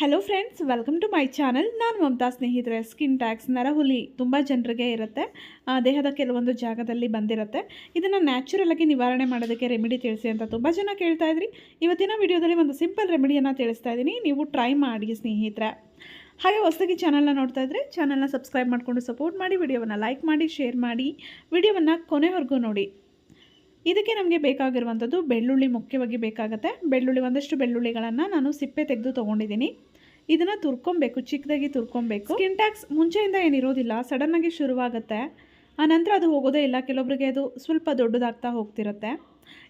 Hello friends welcome to my channel ನಾನು ಮಮತಾ, ಸ್ನೇಹಿತರೆ skin tax ನರಹುಲಿ ತುಂಬ ಜನರಿಗೆ ಇರುತ್ತೆ. ದೇಹದ ಕೆಲವೊಂದು ಜಾಗದಲ್ಲಿ ಬಂದಿರುತ್ತೆ. ಇದನ್ನು ನ್ಯಾಚುರಲ್ ಆಗಿ ನಿವಾರಣೆ ಮಾಡೋದಕ್ಕೆ ರೆಮಿಡಿ ತಿಳಿಸಿ ಅಂತ ತುಂಬ ಜನ ಕೇಳ್ತಾ ಇದ್ರಿ. ಇವತ್ತಿನ ವಿಡಿಯೋದಲ್ಲಿ ಒಂದು ಸಿಂಪಲ್ ರೆಮಿಡಿಯನ್ನು ತಿಳಿಸ್ತಾ ಇದ್ದೀನಿ. ನೀವು ಟ್ರೈ ಮಾಡಿ, ಸ್ನೇಹಿತರೆ. ಹಾಗೆ ಹೊಸದಾಗಿ ಚಾನಲ್ನ ನೋಡ್ತಾ ಇದ್ದರೆ ಚಾನಲ್ನ ಸಬ್ಸ್ಕ್ರೈಬ್ ಮಾಡಿಕೊಂಡು ಸಪೋರ್ಟ್ ಮಾಡಿ, ವಿಡಿಯೋವನ್ನು ಲೈಕ್ ಮಾಡಿ ಶೇರ್ ಮಾಡಿ, ವಿಡಿಯೋವನ್ನು ಕೊನೆವರೆಗೂ ನೋಡಿ. ಇದಕ್ಕೆ ನಮಗೆ ಬೇಕಾಗಿರುವಂಥದ್ದು ಬೆಳ್ಳುಳ್ಳಿ ಮುಖ್ಯವಾಗಿ ಬೇಕಾಗುತ್ತೆ. ಬೆಳ್ಳುಳ್ಳಿ ಒಂದಷ್ಟು ಬೆಳ್ಳುಳ್ಳಿಗಳನ್ನು ನಾನು ಸಿಪ್ಪೆ ತೆಗೆದು ತೊಗೊಂಡಿದ್ದೀನಿ. ಇದನ್ನು ತುರ್ಕೊಬೇಕು, ಚಿಕ್ಕದಾಗಿ ತುರ್ಕೊಬೇಕು. ಸ್ಕಿನ್ ಟ್ಯಾಕ್ಸ್ ಮುಂಚೆಯಿಂದ ಏನಿರೋದಿಲ್ಲ ಸಡನ್ನಾಗಿ ಶುರುವಾಗುತ್ತೆ. ಆ ನಂತರ ಅದು ಹೋಗೋದೇ ಇಲ್ಲ. ಕೆಲವೊಬ್ಬರಿಗೆ ಅದು ಸ್ವಲ್ಪ ದೊಡ್ಡದಾಗ್ತಾ ಹೋಗ್ತಿರುತ್ತೆ.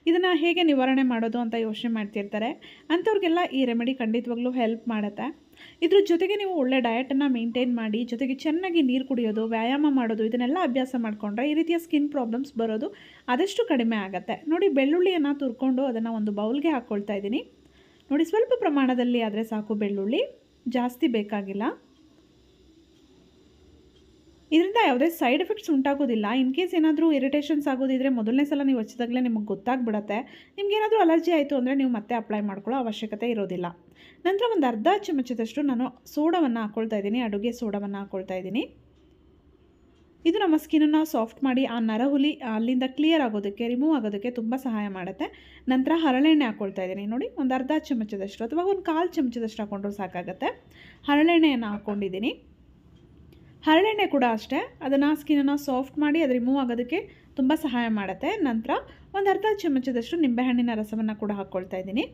ಇದನ್ನು ಹೇಗೆ ನಿವಾರಣೆ ಮಾಡೋದು ಅಂತ ಯೋಚನೆ ಮಾಡ್ತಿರ್ತಾರೆ. ಅಂಥವ್ರಿಗೆಲ್ಲ ಈ ರೆಮಿಡಿ ಖಂಡಿತವಾಗ್ಲೂ ಹೆಲ್ಪ್ ಮಾಡುತ್ತೆ. ಇದ್ರ ಜೊತೆಗೆ ನೀವು ಒಳ್ಳೆ ಡಯಟನ್ನು ಮೇಂಟೈನ್ ಮಾಡಿ, ಜೊತೆಗೆ ಚೆನ್ನಾಗಿ ನೀರು ಕುಡಿಯೋದು, ವ್ಯಾಯಾಮ ಮಾಡೋದು, ಇದನ್ನೆಲ್ಲ ಅಭ್ಯಾಸ ಮಾಡಿಕೊಂಡ್ರೆ ಈ ರೀತಿಯ ಸ್ಕಿನ್ ಪ್ರಾಬ್ಲಮ್ಸ್ ಬರೋದು ಆದಷ್ಟು ಕಡಿಮೆ ಆಗುತ್ತೆ. ನೋಡಿ, ಬೆಳ್ಳುಳ್ಳಿಯನ್ನು ತುರ್ಕೊಂಡು ಅದನ್ನು ಒಂದು ಬೌಲ್ಗೆ ಹಾಕ್ಕೊಳ್ತಾ ಇದ್ದೀನಿ. ನೋಡಿ, ಸ್ವಲ್ಪ ಪ್ರಮಾಣದಲ್ಲಿ ಆದರೆ ಸಾಕು ಬೆಳ್ಳುಳ್ಳಿ. ಜಾಸ್ತಿ ಬೇಕಾಗಿಲ್ಲ. ಇದರಿಂದ ಯಾವುದೇ ಸೈಡ್ ಎಫೆಕ್ಟ್ಸ್ ಉಂಟಾಗೋದಿಲ್ಲ. ಇನ್ ಕೇಸ್ ಏನಾದರೂ ಇರಿಟೇಷನ್ಸ್ ಆಗೋದಿದ್ರೆ ಮೊದಲನೇ ಸಲ ನೀವು ಹಚ್ಚಿದಾಗಲೇ ನಿಮಗೆ ಗೊತ್ತಾಗ್ಬಿಡತ್ತೆ. ನಿಮ್ಗೇನಾದರೂ ಅಲರ್ಜಿ ಆಯಿತು ಅಂದರೆ ನೀವು ಮತ್ತೆ ಅಪ್ಲೈ ಮಾಡ್ಕೊಳ್ಳೋ ಅವಶ್ಯಕತೆ ಇರೋದಿಲ್ಲ. ನಂತರ ಒಂದು ಅರ್ಧ ಚಮಚದಷ್ಟು ನಾನು ಸೋಡವನ್ನು ಹಾಕ್ಕೊಳ್ತಾ ಇದ್ದೀನಿ. ಅಡುಗೆ ಸೋಡವನ್ನು ಹಾಕ್ಕೊಳ್ತಾ ಇದ್ದೀನಿ. ಇದು ನಮ್ಮ ಸ್ಕಿನನ್ನು ಸಾಫ್ಟ್ ಮಾಡಿ ಆ ನರಹುಲಿ ಅಲ್ಲಿಂದ ಕ್ಲಿಯರ್ ಆಗೋದಕ್ಕೆ, ರಿಮೂವ್ ಆಗೋದಕ್ಕೆ ತುಂಬ ಸಹಾಯ ಮಾಡುತ್ತೆ. ನಂತರ ಹರಳೆಣ್ಣೆ ಹಾಕ್ಕೊಳ್ತಾ ಇದ್ದೀನಿ. ನೋಡಿ, ಒಂದು ಅರ್ಧ ಚಮಚದಷ್ಟು ಅಥವಾ ಒಂದು ಕಾಲು ಚಮಚದಷ್ಟು ಹಾಕ್ಕೊಂಡ್ರೂ ಸಾಕಾಗುತ್ತೆ. ಹರಳೆಣ್ಣೆಯನ್ನು ಹಾಕ್ಕೊಂಡಿದ್ದೀನಿ ಹರಳೆಣ್ಣೆ ಕೂಡ ಅಷ್ಟೇ. ಅದನ್ನು ಸ್ಕಿನ್ನನ್ನು ಸಾಫ್ಟ್ ಮಾಡಿ ಅದು ರಿಮೂವ್ ಆಗೋದಕ್ಕೆ ತುಂಬ ಸಹಾಯ ಮಾಡುತ್ತೆ. ನಂತರ ಒಂದು ಅರ್ಧ ಚಮಚದಷ್ಟು ನಿಂಬೆಹಣ್ಣಿನ ರಸವನ್ನು ಕೂಡ ಹಾಕ್ಕೊಳ್ತಾ ಇದ್ದೀನಿ.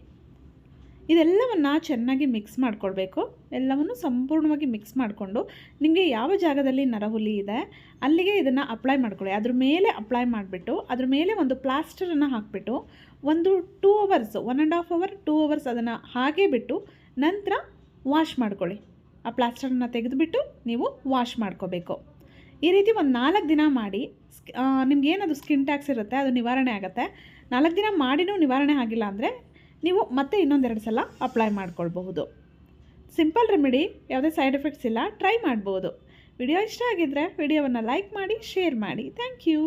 ಇದೆಲ್ಲವನ್ನು ಚೆನ್ನಾಗಿ ಮಿಕ್ಸ್ ಮಾಡ್ಕೊಳ್ಬೇಕು. ಎಲ್ಲವನ್ನು ಸಂಪೂರ್ಣವಾಗಿ ಮಿಕ್ಸ್ ಮಾಡಿಕೊಂಡು ನಿಮಗೆ ಯಾವ ಜಾಗದಲ್ಲಿ ನರಹುಲಿ ಇದೆ, ಅಲ್ಲಿಗೆ ಇದನ್ನು ಅಪ್ಲೈ ಮಾಡ್ಕೊಳ್ಳಿ. ಅದ್ರ ಮೇಲೆ ಅಪ್ಲೈ ಮಾಡಿಬಿಟ್ಟು, ಅದ್ರ ಮೇಲೆ ಒಂದು ಪ್ಲಾಸ್ಟರನ್ನು ಹಾಕಿಬಿಟ್ಟು, ಒಂದು two hours one and half hour two hours ಅದನ್ನು ಹಾಗೆ ಬಿಟ್ಟು ನಂತರ ವಾಶ್ ಮಾಡ್ಕೊಳ್ಳಿ. ಆ ಪ್ಲಾಸ್ಟರನ್ನು ತೆಗೆದುಬಿಟ್ಟು ನೀವು ವಾಶ್ ಮಾಡ್ಕೋಬೇಕು. ಈ ರೀತಿ ಒಂದು ನಾಲ್ಕು ದಿನ ಮಾಡಿ ನಿಮ್ಗೇನದು ಸ್ಕಿನ್ ಟ್ಯಾಕ್ಸ್ ಇರುತ್ತೆ, ಅದು ನಿವಾರಣೆ ಆಗುತ್ತೆ. ನಾಲ್ಕು ದಿನ ಮಾಡಿನೂ ನಿವಾರಣೆ ಆಗಿಲ್ಲ ಅಂದರೆ ನೀವು ಮತ್ತೆ ಇನ್ನೊಂದೆರಡು ಸಲ ಅಪ್ಲೈ ಮಾಡ್ಕೊಳ್ಬಹುದು. ಸಿಂಪಲ್ ರೆಮಿಡಿ, ಯಾವುದೇ ಸೈಡ್ ಎಫೆಕ್ಟ್ಸ್ ಇಲ್ಲ, ಟ್ರೈ ಮಾಡ್ಬೋದು. ವಿಡಿಯೋ ಇಷ್ಟ ಆಗಿದ್ದರೆ ವಿಡಿಯೋವನ್ನು ಲೈಕ್ ಮಾಡಿ, ಶೇರ್ ಮಾಡಿ. Thank you.